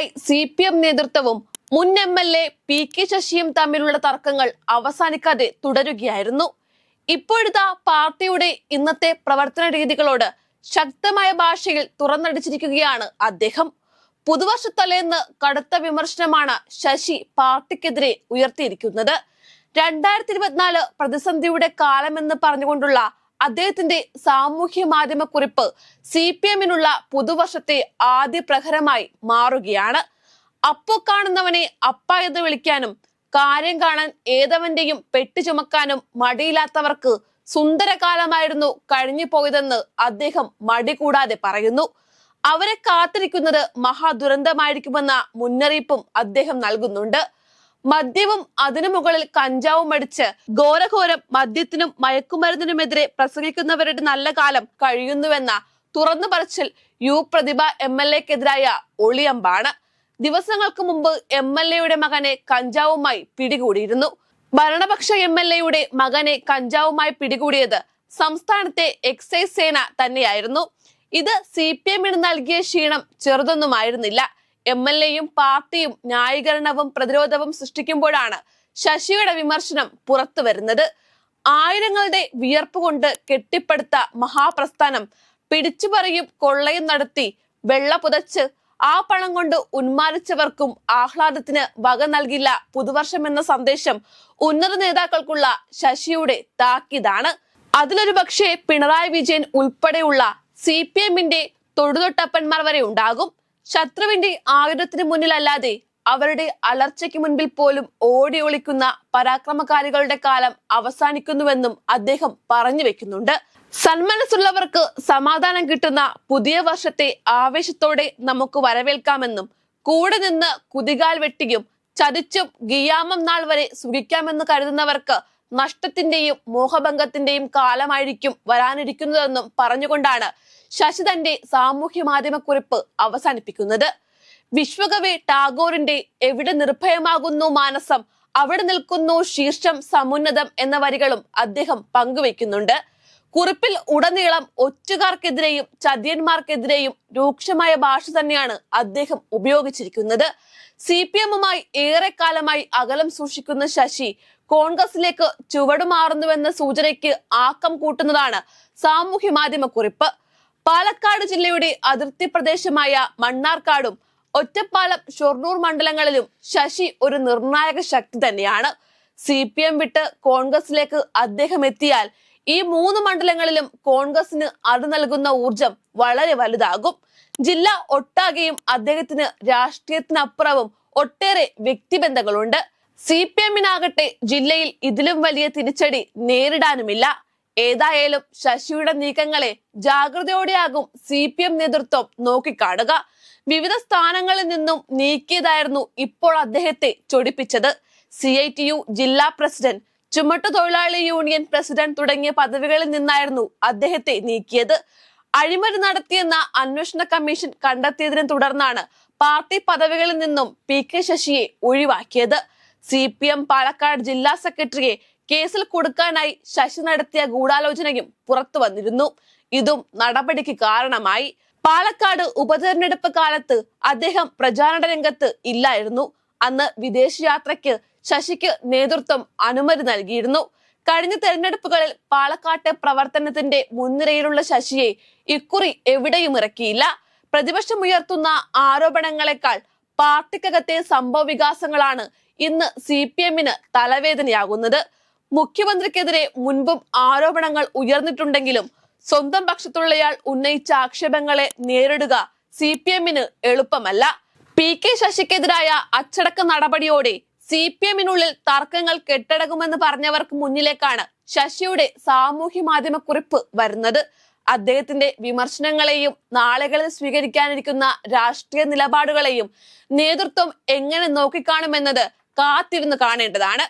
കാലമായി C P M നേതൃത്വവും മുൻ M L A P K ശശിയും തമ്മിലുള്ള തർക്കങ്ങൾ അവസാനിക്കാതെ തുടരുകയായിരുന്നു. ഇപ്പോഴത്തെ പാർട്ടിയുടെ ഇന്നത്തെ പ്രവർത്തന രീതികളോട് ശക്തമായ ഭാഷയിൽ തുറന്നടിച്ചിരിക്കുകയാണ് അദ്ദേഹം. പുതുവർഷ തലേന്ന് കടുത്ത വിമർശനമാണ് ശശി പാർട്ടിക്കെതിരെ ഉയർത്തിയിരിക്കുന്നത്. രണ്ടായിരത്തി ഇരുപത്തിനാല് പ്രതിസന്ധിയുടെ കാലമെന്ന് പറഞ്ഞുകൊണ്ടുള്ള അദ്ദേഹത്തിന്റെ സാമൂഹ്യ മാധ്യമ കുറിപ്പ് സി പി എമ്മിനുള്ള പുതുവർഷത്തെ ആദ്യ പ്രഹരമായി മാറുകയാണ്. അപ്പോ കാണുന്നവനെ അപ്പ എന്ന് വിളിക്കാനും കാര്യം കാണാൻ ഏതവന്റെയും പെട്ടി ചുമക്കാനും മടിയില്ലാത്തവർക്ക് സുന്ദരകാലമായിരുന്നു കഴിഞ്ഞു പോയതെന്ന് അദ്ദേഹം മടി കൂടാതെ പറയുന്നു. അവരെ കാത്തിരിക്കുന്നത് മഹാദുരന്തമായിരിക്കുമെന്ന മുന്നറിയിപ്പും അദ്ദേഹം നൽകുന്നുണ്ട്. മദ്യവും അതിനു മുകളിൽ കഞ്ചാവും അടിച്ച് ഘോരഘോരം മദ്യത്തിനും മയക്കുമരുന്നിനുമെതിരെ പ്രസംഗിക്കുന്നവരുടെ നല്ല കാലം കഴിയുന്നുവെന്ന തുറന്നു പറച്ചിൽ യു പ്രതിഭ എം എൽ എക്കെതിരായ ഒളിയമ്പാണ്. ദിവസങ്ങൾക്ക് മുമ്പ് എം എൽ എയുടെ മകനെ കഞ്ചാവുമായി പിടികൂടിയിരുന്നു. ഭരണപക്ഷ എം എൽ എയുടെ മകനെ കഞ്ചാവുമായി പിടികൂടിയത് സംസ്ഥാനത്തെ എക്സൈസ് സേന തന്നെയായിരുന്നു. ഇത് സി പി എമ്മിന് നൽകിയ ക്ഷീണം ചെറുതൊന്നുമായിരുന്നില്ല. എം എൽ എയും പാർട്ടിയും ന്യായീകരണവും പ്രതിരോധവും സൃഷ്ടിക്കുമ്പോഴാണ് ശശിയുടെ വിമർശനം പുറത്തു വരുന്നത്. ആയിരങ്ങളുടെ വിയർപ്പ് കൊണ്ട് കെട്ടിപ്പടുത്ത മഹാപ്രസ്ഥാനം പിടിച്ചുപറിയും കൊള്ളയും നടത്തി വെള്ള പുതച്ച് ആ പണം കൊണ്ട് ഉന്മാദിച്ചവർക്കും ആഹ്ലാദത്തിന് വക നൽകില്ല പുതുവർഷം എന്ന സന്ദേശം ഉന്നത നേതാക്കൾക്കുള്ള ശശിയുടെ താക്കീതാണ്. അതിലൊരു പക്ഷേ പിണറായി വിജയൻ ഉൾപ്പെടെയുള്ള സി പി എമ്മിന്റെ തൊടുതൊട്ടപ്പന്മാർ വരെ ഉണ്ടാകും. ശത്രുവിന്റെ ആയുധത്തിന് മുന്നിലല്ലാതെ അവരുടെ അലർച്ചയ്ക്ക് മുൻപിൽ പോലും ഓടി ഒളിക്കുന്ന പരാക്രമകാരികളുടെ കാലം അവസാനിക്കുന്നുവെന്നും അദ്ദേഹം പറഞ്ഞു വെക്കുന്നുണ്ട്. സന്മനസ്സുള്ളവർക്ക് സമാധാനം കിട്ടുന്ന പുതിയ വർഷത്തെ ആവേശത്തോടെ നമുക്ക് വരവേൽക്കാമെന്നും കൂടെ നിന്ന് കുതികാൽ വെട്ടിയും ചതിച്ചും ഗിയാമം നാൾ വരെ സുഖിക്കാമെന്ന് കരുതുന്നവർക്ക് നഷ്ടത്തിന്റെയും മോഹഭംഗത്തിന്റെയും കാലമായിരിക്കും വരാനിരിക്കുന്നതെന്നും പറഞ്ഞുകൊണ്ടാണ് ശശി തന്റെ സാമൂഹ്യ മാധ്യമ കുറിപ്പ് അവസാനിപ്പിക്കുന്നത്. വിശ്വകവി ടാഗോറിന്റെ എവിടെ നിർഭയമാകുന്നു മാനസം അവിടെ നിൽക്കുന്നു ശീർഷം സമുന്നതം എന്ന വരികളും അദ്ദേഹം പങ്കുവെക്കുന്നുണ്ട് കുറിപ്പിൽ ഉടനീളം ഒറ്റുകാർക്കെതിരെയും ചതിയന്മാർക്കെതിരെയും രൂക്ഷമായ ഭാഷ തന്നെയാണ് അദ്ദേഹം ഉപയോഗിച്ചിരിക്കുന്നത്. സി പി എമ്മുമായി ഏറെക്കാലമായി അകലം സൂക്ഷിക്കുന്ന ശശി കോൺഗ്രസിലേക്ക് ചുവടുമാറുന്നുവെന്ന സൂചനയ്ക്ക് ആക്കം കൂട്ടുന്നതാണ് സാമൂഹ്യ മാധ്യമ കുറിപ്പ് പാലക്കാട് ജില്ലയുടെ അതിർത്തി പ്രദേശമായ മണ്ണാർക്കാടും ഒറ്റപ്പാലം ഷൊർണൂർ മണ്ഡലങ്ങളിലും ശശി ഒരു നിർണായക ശക്തി തന്നെയാണ്. സി പി എം വിട്ട് കോൺഗ്രസിലേക്ക് അദ്ദേഹം എത്തിയാൽ ഈ മൂന്ന് മണ്ഡലങ്ങളിലും കോൺഗ്രസിന് അത് നൽകുന്ന ഊർജം വളരെ വലുതാകും. ജില്ല ഒട്ടാകെയും അദ്ദേഹത്തിന് രാഷ്ട്രീയത്തിനപ്പുറവും ഒട്ടേറെ വ്യക്തിബന്ധങ്ങളുണ്ട്. സി പി എമ്മിനാകട്ടെ ജില്ലയിൽ ഇതിലും വലിയ തിരിച്ചടി നേരിടാനുമില്ല. ഏതായാലും ശശിയുടെ നീക്കങ്ങളെ ജാഗ്രതയോടെയാകും സി പി എം നേതൃത്വം നോക്കിക്കാണുക. വിവിധ സ്ഥാനങ്ങളിൽ നിന്നും നീക്കിയതായിരുന്നു ഇപ്പോൾ അദ്ദേഹത്തെ ചൊടിപ്പിച്ചത്. സി ഐ ടി യു ജില്ലാ പ്രസിഡന്റ് ചുമട്ടു തൊഴിലാളി യൂണിയൻ പ്രസിഡന്റ് തുടങ്ങിയ പദവികളിൽ നിന്നായിരുന്നു അദ്ദേഹത്തെ നീക്കിയത്. അഴിമതി നടത്തിയെന്ന അന്വേഷണ കമ്മീഷൻ കണ്ടെത്തിയതിനെ തുടർന്നാണ് പാർട്ടി പദവികളിൽ നിന്നും പി കെ ശശിയെ ഒഴിവാക്കിയത്. സി പി എം പാലക്കാട് ജില്ലാ സെക്രട്ടറിയെ കേസിൽ കൊടുക്കാനായി ശശി നടത്തിയ ഗൂഢാലോചനയും പുറത്തു വന്നിരുന്നു. ഇതും നടപടിക്ക് കാരണമായി. പാലക്കാട് ഉപതെരഞ്ഞെടുപ്പ് കാലത്ത് അദ്ദേഹം പ്രചാരണ രംഗത്ത് ഇല്ലായിരുന്നു. അന്ന് വിദേശയാത്രയ്ക്ക് ശശിക്ക് നേതൃത്വം അനുമതി നൽകിയിരുന്നു. കഴിഞ്ഞ തെരഞ്ഞെടുപ്പുകളിൽ പാലക്കാട്ടെ പ്രവർത്തനത്തിന്റെ മുൻനിരയിലുള്ള ശശിയെ ഇക്കുറി എവിടെയും ഇറക്കിയില്ല. പ്രതിപക്ഷമുയർത്തുന്ന ആരോപണങ്ങളെക്കാൾ പാർട്ടിക്കകത്തെ സംഭവ വികാസങ്ങളാണ് ഇന്ന് സി പി എമ്മിന് തലവേദനയാകുന്നത്. മുഖ്യമന്ത്രിക്കെതിരെ മുൻപും ആരോപണങ്ങൾ ഉയർന്നിട്ടുണ്ടെങ്കിലും സ്വന്തം പക്ഷത്തുള്ളയാൾ ഉന്നയിച്ച ആക്ഷേപങ്ങളെ നേരിടുക സി പി എമ്മിന് എളുപ്പമല്ല. പി കെ ശശിക്കെതിരായ അച്ചടക്ക നടപടിയോടെ സി പി എമ്മിനുള്ളിൽ തർക്കങ്ങൾ കെട്ടടങ്ങുമെന്ന് പറഞ്ഞവർക്ക് മുന്നിലേക്കാണ് ശശിയുടെ സാമൂഹ്യ മാധ്യമ കുറിപ്പ് വരുന്നത്. അദ്ദേഹത്തിന്റെ വിമർശനങ്ങളെയും നാളുകളിൽ സ്വീകരിക്കാനിരിക്കുന്ന രാഷ്ട്രീയ നിലപാടുകളെയും നേതൃത്വം എങ്ങനെ നോക്കിക്കാണുമെന്നത് കാത്തിരുന്ന് കാണേണ്ടതാണ്.